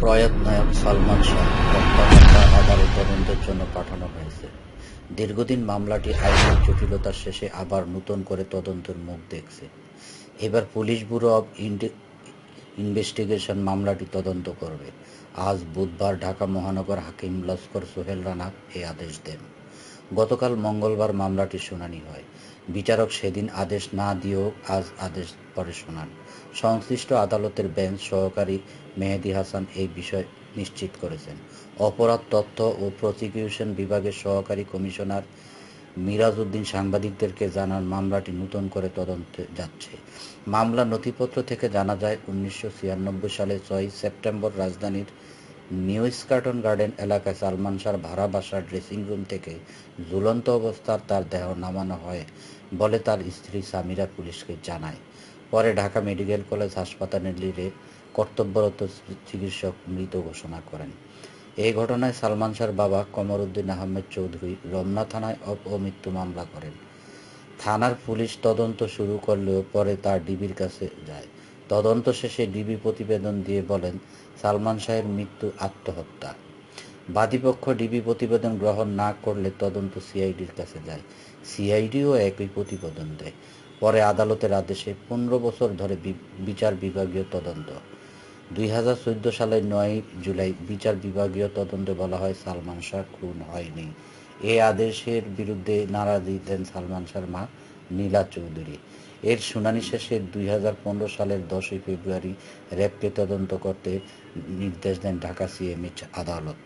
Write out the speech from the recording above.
প্রয়াত নায়ক সালমান শাহ তদন্তের জন্য পাঠানো হয়েছে। দীর্ঘদিন মামলাটি আইনি জটিলতার শেষে আবার নতুন করে তদন্তের মুখ দেখছে। এবার পুলিশ ব্যুরো অব ইনভেস্টিগেশন মামলাটি তদন্ত করবে। আজ বুধবার ঢাকা মহানগর হাকিম লস্কর সোহেল রানা এই আদেশ দেন। মঙ্গলবার মামলাটির শুনানি হয়। বিচারক সেদিন আদেশ না দিয়েও আজ আদেশ পরে শোনান। সংশ্লিষ্ট আদালতের বেঞ্চ সহকারী মেহেদি হাসান এই বিষয় নিশ্চিত করেছেন। অপরাধ তথ্য ও প্রসিকিউশন বিভাগের সহকারী কমিশনার মিরাজ উদ্দিন সাংবাদিকদেরকে জানান, মামলাটি নতুন করে তদন্তে যাচ্ছে। মামলা নথিপত্র থেকে জানা যায়, উনিশশো ছিয়ানব্বই সালে ছয় সেপ্টেম্বর রাজধানীর নিউ স্কার্টন গার্ডেন এলাকায় সালমান শাহর ভাড়া বাসার ড্রেসিং রুম থেকে ঝুলন্ত অবস্থার তার দেহ নামানো হয় বলে তার স্ত্রী সামিরা পুলিশকে জানায়। পরে ঢাকা মেডিকেল কলেজ হাসপাতালে নিলে কর্তব্যরত চিকিৎসক মৃত ঘোষণা করেন। এই ঘটনায় সালমান শাহর বাবা কমরউদ্দিন আহমেদ চৌধুরী রমনা থানায় অপমৃত্যু মামলা করেন। থানার পুলিশ তদন্ত শুরু করলেও পরে তার ডিবির কাছে যায়। তদন্ত শেষে ডিবি প্রতিবেদন দিয়ে বলেন, সালমান শাহের মৃত্যু আত্মহত্যা। বাদীপক্ষ ডিবি প্রতিবেদন গ্রহণ না করলে তদন্ত সিআইডির কাছে যায়। সিআইডিও একই প্রতিবেদন দেয়। পরে আদালতের আদেশে পনেরো বছর ধরে বিচার বিভাগীয় তদন্ত। দুই হাজার চোদ্দ সালের নয় জুলাই বিচার বিভাগীয় তদন্তে বলা হয় সালমান শাহ খুন হয়নি। এ আদেশের বিরুদ্ধে নারা দিতেন সালমান শাহর মা নীলা চৌধুরী। এর শুনানি শেষে দুই হাজার পনেরো সালের দশই ফেব্রুয়ারি র্যাবকে তদন্ত করতে নির্দেশ দেন ঢাকা সিএমএইচ আদালত।